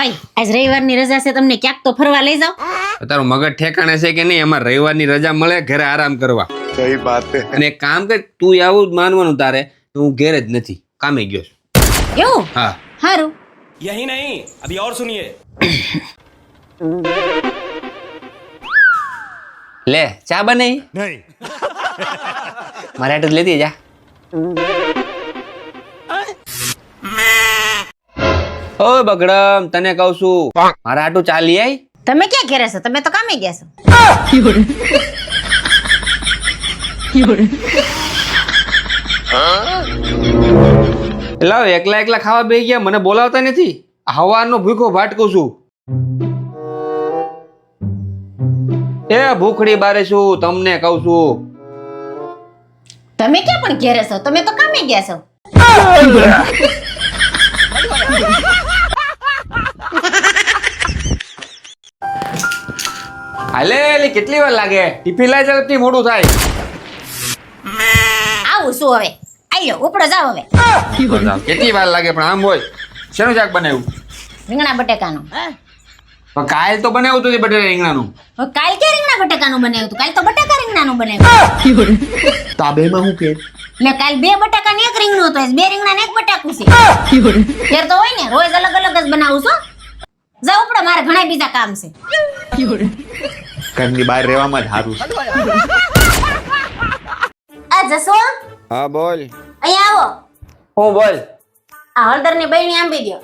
ભાઈ આજ રવિવારની રજા છે તમને ક્યાંક તો ફરવા લઈ જાવ તારું મગજ ઠેકાણે છે કે નહીં? એમાં રવિવારની રજા મળે ઘરે આરામ કરવા. સહી વાત અને કામ કર તું આવું જ માનવાનું તારે તો હું ઘેર જ નથી કામે ગયો છું. એવું? હા. હારું. યહી નહીં અભી ઓર સુનિયે. લે ચા બને નહીં. મારે આટલું લેતી જા. બગડમ તને કહું છું. મારા આટું ચાલી આઈ તમે ક્યાં ઘેરે છો? તમે તો કામે ગયા છો. લાવ એકલા એકલા ખાવા બે ગયા મને બોલાવતા નથી. હવાનો ભૂખો ભાટકું છું. એ ભૂખડી બારે છું તમને કહું છું. તમે ક્યાં પણ ઘેરે છો? તમે તો કામે ગયા છો. હાલે એલી કેટલી વાર લાગે? ટિફિન લાય ઝડપથી મોડું થાય. આવું શું હવે? આયો ઉપડો જાવ હવે. કેટલી વાર લાગે પણ આમ હોય. શેનું શાક બનાવ્યું? રીંગણા બટેકાનું. પણ કાલ તો બનાવ્યું હતું બટેકા રીંગણાનું. હવે કાલ કે રીંગણા બટેકાનું બનાવ્યું હતું? કાલ તો બટેકા રીંગણાનું બનાવ્યું તો આ બેમાં હું કે? એટલે કાલ બે બટાકા ને એક રીંગણું હતું બે રીંગણા ને એક બટાકું છે. ફેર તો હોય ને રોજ અલગ અલગ જ બનાવું છું. જાવ પડે મારે ઘણા બીજા કામ છે. ઘરની બહાર રહેવામાં જ સારું છે. આ જશો? હા બોલ. અહીંયા આવો. હું બોલ? આ હળદરની બહેણી આંબી દો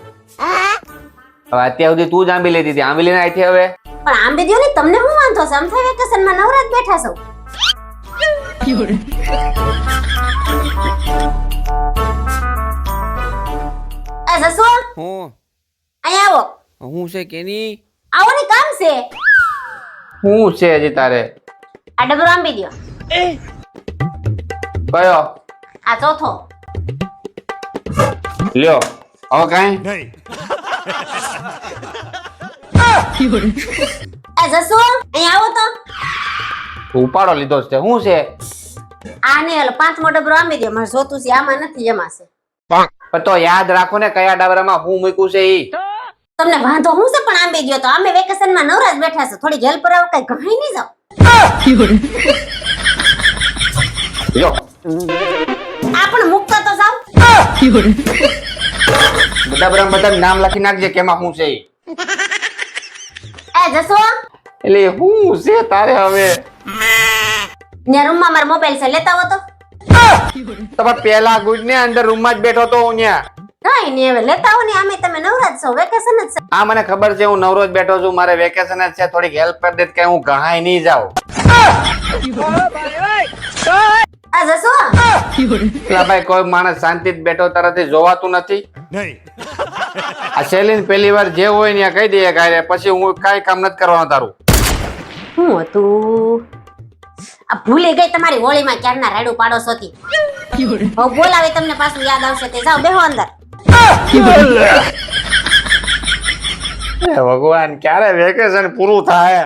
હવે અત્યાર સુધી તું જ આંબી લેતી હતી. આંબી લઈને આવી હવે? પણ આંબી દો ને તમને શું વાંધો છે? આમ થાય વેકેશનમાં નવરાત બેઠા છો. આ જશો? હું? અહીંયા આવો. હું છે કે ની આવો ને કામ છે. હું છે હજી તારે? આ ડબરો આંબી દો કયો? આ ચોથો. લ્યો. હવે કાઈ? નહીં. આ જસુ અહીંયા આવો તો. ઉપાડો લીધો છે. શું છે? આને હાલો પાંચમો ડબરો આંબી દો મારે જોતું છે આમાં નથી એમાં છે પણ તો યાદ રાખો ને કયા ડબરામાં હું મૂક્યું છે ઈ. તમને વાંધો હું છે પણ આંબી ગયો તો અમે વેકેશનમાં નવરાજ બેઠા છે. થોડી હેલ્પ કરાવો કઈ ઘણી નહીં જાવ આ પણ મુકતા તો જાવ બધા બરાબર બધા નામ લખી નાખજે કેમાં હું છે એ જશો? એટલે હું છે તારે હવે? ને રૂમમાં મારો મોબાઈલ છે લેતા હો તો. તમે પેલા ગુડ ને અંદર રૂમમાં જ બેઠો તો હું ત્યાં કઈ નહીં હવે. લેતા આવો ને આમે તમે નવરાજ છો વેકેશન જ છે. આ મને ખબર છે હું નવરોજ બેઠો છું મારે વેકેશન જ છે થોડીક હેલ્પ કરી દેત કે હું ઘણાય નહીં જાઉં. આ જશો? પેલા ભાઈ કોઈ માણસ શાંતિ બેઠો તરત જોવાતું નથી. આ શૈલીન પહેલી વાર જે હોય ને કહી દઈએ પછી હું કાંઈ કામ નથી કરવાનું તારું. શું હતું? આ ભૂલી ગઈ તમારી હોળીમાં ક્યારના રાડું પાડો હવે બોલાવે તમને પાછું યાદ આવશે તે. જાઓ બેહો અંદર. હે ભગવાન ક્યારે વેકેશન પૂરું થાય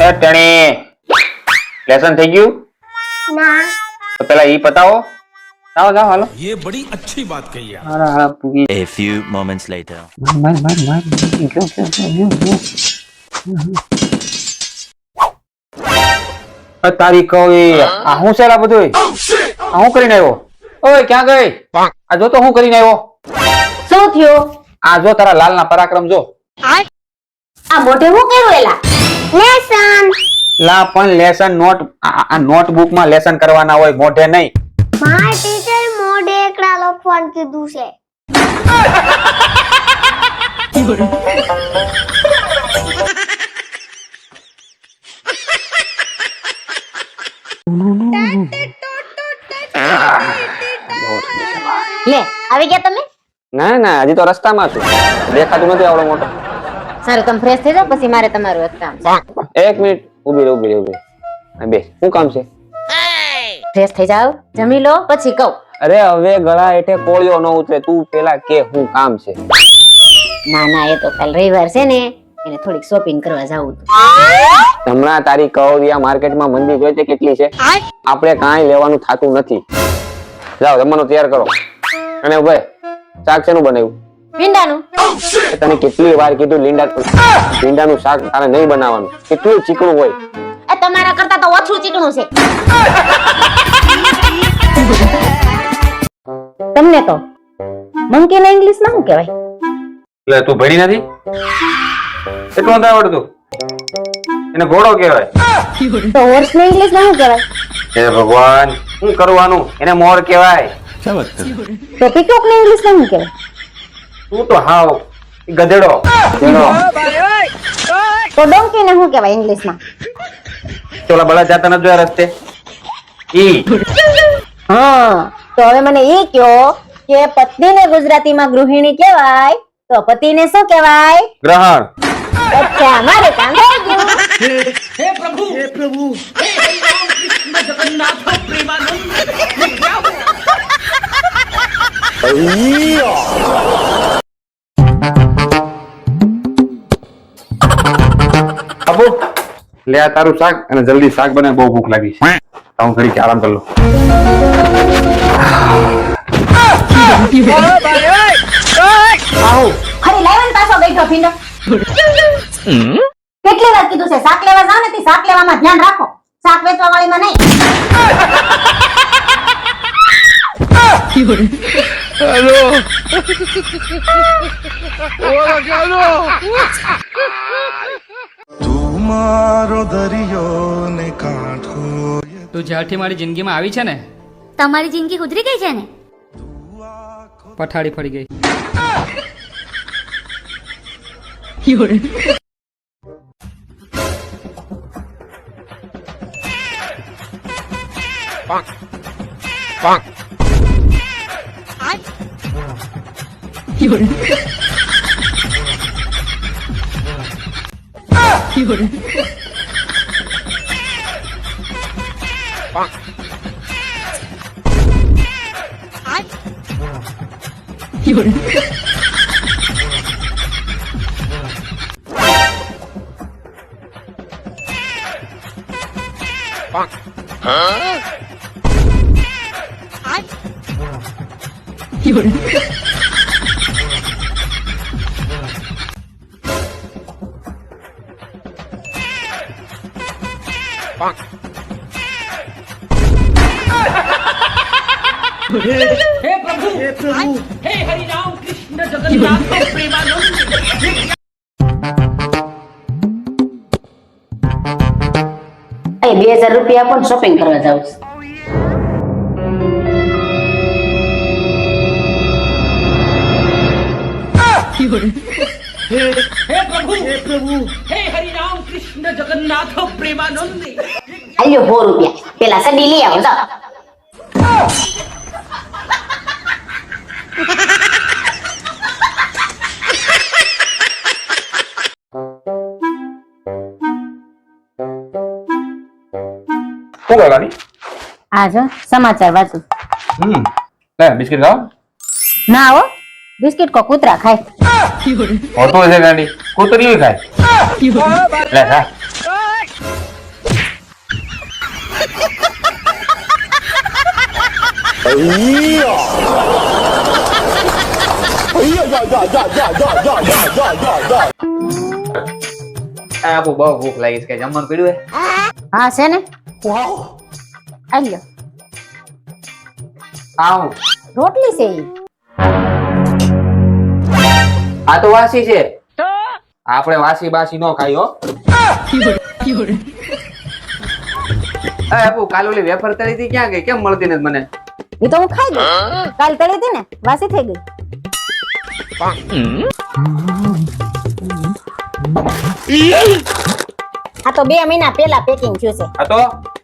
એ ટણી લેસન થઈ ગયું ના તો પેલા ઈ પતાવો જાઓ જાઓ હાલો ये बड़ी अच्छी बात कही है હાલો હાલો પૂગી A few moments later. માર માર માર ગયો ગયો ગયો ગયો અ તારી કઈ આ હું શેરા આ બધું આ હું કરીને આવ્યો? ઓય ક્યાં ગઈ? આ જો તો હું કરીને આવ્યો. શું થયો? આ જો તારા લાલના પરાક્રમ જો. આ મોઢે હું કર્યું એલા? લેસન. લા પણ લેસન નોટ આ નોટબુકમાં લેસન કરવાના હોય મોઢે નહીં. મારા ટીચર મોઢે એકડા લખવાનું કીધું છે. ના ના હજી તો રસ્તામાં છું. દેખાતું નથી આવડો મોટો. સારું તમે ફ્રેશ થઈ જાઓ પછી મારે તમારું એક કામ એક મિનિટ ઊભી રહે ઊભી રહે ઊભી બે. શું કામ છે? ફ્રેશ થઈ જાઓ જમી લો પછી કહું. અરે હવે ગળા હેઠે કોળિયો ન ઉતરે. તું પેલા કે હું કામ છે. ના ના એ તો કાલ રવિવાર છે ને એને થોડીક શોપિંગ કરવા જવું હતું. હમણાં તારી કવરિયા માર્કેટમાં મંદી જોઈ તે કેટલી છે? આપણે કાંઈ લેવાનું થાતું નથી. જાઓ જમવાનું તૈયાર કરો. અને ભાઈ શાક શેનું બનાવ્યું? ભીંડાનું. તને કેટલી વાર કીધું લીંડા લીંડાનું શાક તારે નહીં બનાવવાનું. કેટલું ચીકણું હોય. એ તમારા કરતા તો ઓછું ચીકણું છે. તમને તો મંકી ના ઇંગ્લિશમાં શું કહેવાય? એટલે તું ભણી નથી? કેટલું નથી આવડતું એને ઘોડો કહેવાય. તો હોર્સ ને ઇંગ્લિશમાં શું કહેવાય? હે ભગવાન શું કરવાનું? એને મોર કહેવાય. क्या बात कर તો પીકોક ને ઇંગ્લિશ માં શું કહેવાય તું તો હાવ ગધેડો ગધેડો તો ડોંકી ને શું કહેવાય ઇંગ્લિશ માં ચોલા બળા જાતા નથી જોયા રસ્તે ઈ હા તો હવે મને એ કયો કે પત્નીને ગુજરાતીમાં ગૃહિણી કહેવાય તો પતિને શું કહેવાય ગ્રહણ અચ્છા મારે કામ થઈ લે આ તારું શાક અને જલ્દી શાક બને બહુ ભૂખ લાગી છે. તો હું ઘડી આરામ કરી લઉં આવું. ખરી લાવ્યો ને પાછો કેટલી વાર કીધું છે શાક લેવા જાવ ને તે શાક લેવામાં ધ્યાન રાખો. શાક વેચવા વાળીમાં નહીં. મારો દરિયો ને કાંઠો તું જ્યારથી મારી જિંદગીમાં આવી છે ને તમારી જિંદગી સુધરી ગઈ છે ને? પઠાડી ફરી ગઈ. 有人，有人，啊！哎，有人。啊！有人。એ બે હજાર રૂપિયા પણ શોપિંગ કરવા જાવ છું આલ્યો સો રૂપિયા પેલા સડી લઈ આવો જાઓ શું કરવાની? આ જો સમાચાર વાંચું. હમ. લે બિસ્કિટ ખાવ ના હો બિસ્કિટ કો કૂતરા ખાય. હોતો છે ગાંડી. કૂતરી ખાય. લે ખા આ બહુ બહુ ભૂખ લાગી છે જમવાનું પીડ્યું હા છે ને? આલ્યો. આવ. રોટલી છે ઈ. આ તો વાસી છે. આપણે વાસી બાસી નો ખાઈ હો. એ આપુ કાલ ઓલી વેફર તળી હતી ક્યાં ગઈ? કેમ મળતી નથી મને? એ તો હું ખાઈ ગઈ. કાલ તળી હતી ને વાસી થઈ ગઈ. આ તો બે મહિના પહેલા પેકિંગ થયું છે આ તો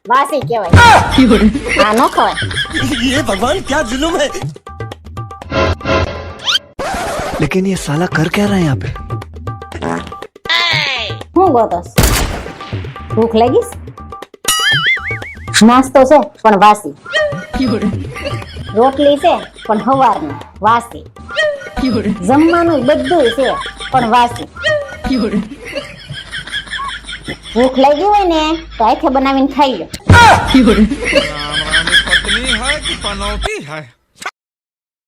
વાસી કહેવાય આ નો ખવાય ये भगवान क्या जुलुम है लेकिन ये साला कर क्या रहा है यहाँ पे હું ગોતોસ ભૂખ લાગીશ નાસ્તો છે પણ વાસી રોટલી છે પણ હવારની વાસી જમવાનું બધું છે પણ વાસી ભૂખ લાગી હોય ને તો આખે બનાવીને ખાઈ લો. પત્ની હૈ કે પનૌતી હૈ?